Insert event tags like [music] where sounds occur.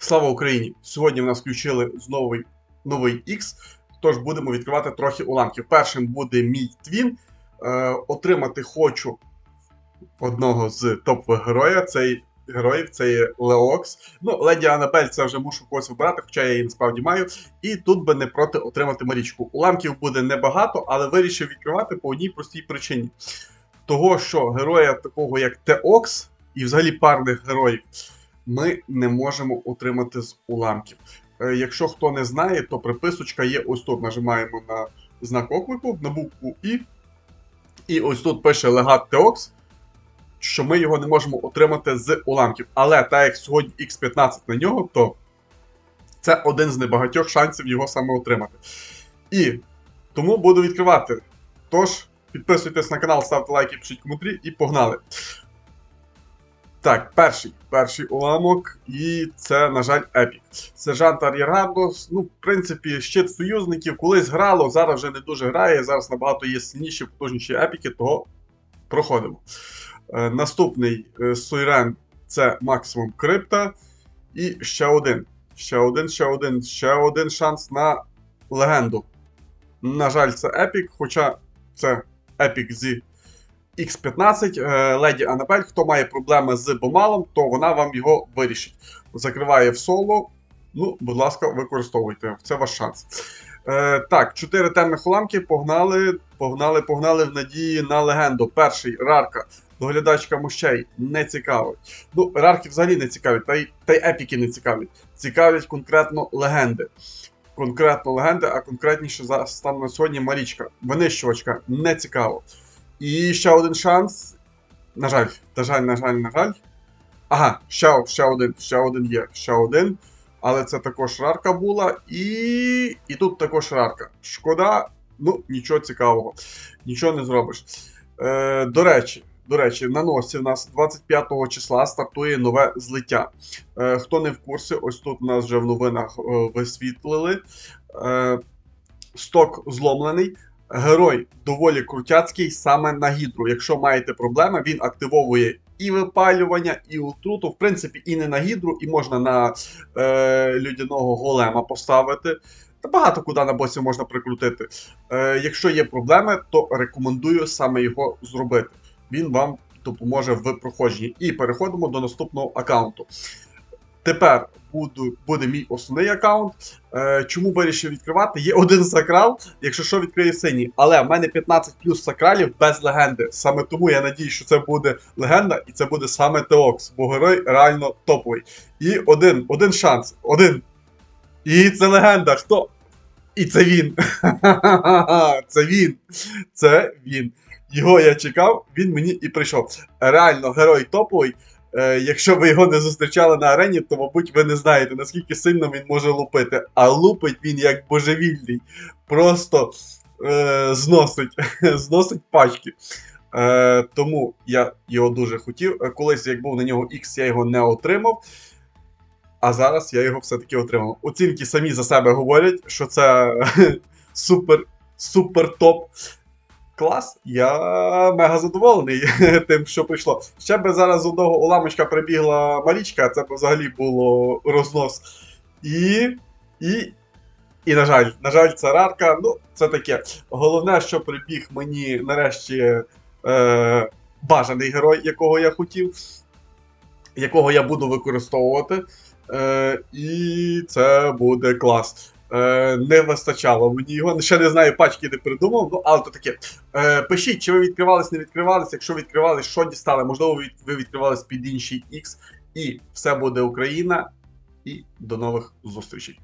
Слава Україні! Сьогодні в нас включили новий, новий X, тож будемо відкривати трохи уламків. Першим буде мій твін. Е, отримати хочу одного з топових героїв. Цей героїв це є Леокс. Ну, Леді Анабель це вже мушу когось вибирати, хоча я її насправді маю. І тут би не проти отримати Марічку. Уламків буде небагато, але вирішив відкривати по одній простій причині. Того, що героя такого як Теокс, і взагалі парних героїв, ми не можемо отримати з уламків. Е, Якщо хто не знає, то приписочка є ось тут. Нажимаємо на знак оклику, на букву І. І ось тут пише легат Теокс, що ми його не можемо отримати з уламків. Але так як сьогодні X15 на нього, то це один з небагатьох шансів його саме отримати. І тому буду відкривати. Тож, підписуйтесь на канал, ставте лайки, пишіть коментарі і погнали. Так, перший перший уламок, і це, на жаль, епік. Сержант Ар'єргардос, ну, в принципі, щит союзників колись грало, зараз вже не дуже грає. Зараз набагато є сильніші, потужніші епіки, того проходимо. Е, наступний е, Суйрен це максимум крипта. І ще один. Ще один, ще один, ще один шанс на легенду. На жаль, це епік, хоча це епік зі X15, е, леді Анабель, хто має проблеми з бомалом, то вона вам його вирішить. Закриває в соло. Ну, будь ласка, використовуйте. Це ваш шанс. Е, так, чотири темних уламки. Погнали, погнали, погнали в надії на легенду. Перший рарка. Доглядачка мощей не цікавить. Ну, рарки взагалі не цікавить, та й, та й епіки не цікавлять. Цікавлять конкретно легенди. Конкретно легенди, а конкретніше за станом сьогодні Марічка. Винищувачка не цікаво. І ще один шанс. На жаль, на жаль, на жаль, на жаль. Ага, ще, ще один, ще один є, ще один. Але це також рарка була. І. І тут також рарка. Шкода, ну, нічого цікавого. Нічого не зробиш. Е, До речі, до речі, на носі в нас 25 числа стартує нове злиття. Е, Хто не в курсі, ось тут нас вже в новинах е, висвітлили. Е, Сток зломлений. Герой доволі крутяцький саме на гідру. Якщо маєте проблеми, він активовує і випалювання, і отруту. В принципі, і не на гідру, і можна на е, людяного голема поставити. Та багато куди на босі можна прикрутити. Е, якщо є проблеми, то рекомендую саме його зробити. Він вам допоможе в проходженні. І переходимо до наступного аккаунту. Тепер буду, буде мій основний аккаунт. Е, чому вирішив відкривати? Є один сакрал, якщо що, відкриє синій. Але в мене 15 плюс сакралів без легенди. Саме тому я надію, що це буде легенда, і це буде саме Теокс, бо герой реально топовий. І один, один шанс. Один. І це легенда. Хто? І це він. [laughs] Це він. Це він. Його я чекав, він мені і прийшов. Реально, герой топовий. Е, якщо ви його не зустрічали на арені, то, мабуть, ви не знаєте, наскільки сильно він може лупити. А лупить він як божевільний. Просто е, зносить, [laughs] зносить пачки. Е, тому я його дуже хотів. Е, Колись, як був на нього X, я його не отримав. А зараз я його все-таки отримав. Оцінки самі за себе говорять, що це [laughs] супер, супер топ. Клас, я мега задоволений [laughs] тим, що прийшло. Ще би зараз одного уламочка прибігла Марічка, це б взагалі було рознос. І. І. І, на жаль, на жаль, це рарка. Ну, це таке. Головне, що прибіг мені нарешті е, бажаний герой, якого я хотів, якого я буду використовувати. Е, і це буде клас. Е, не вистачало мені його. Ще не знаю, пачки не придумав, ну але то таке. Е, пишіть, чи ви відкривались, не відкривались. Якщо відкривались, що дістали, можливо, ви від- ви відкривались під інший X. І все буде Україна. І до нових зустрічей.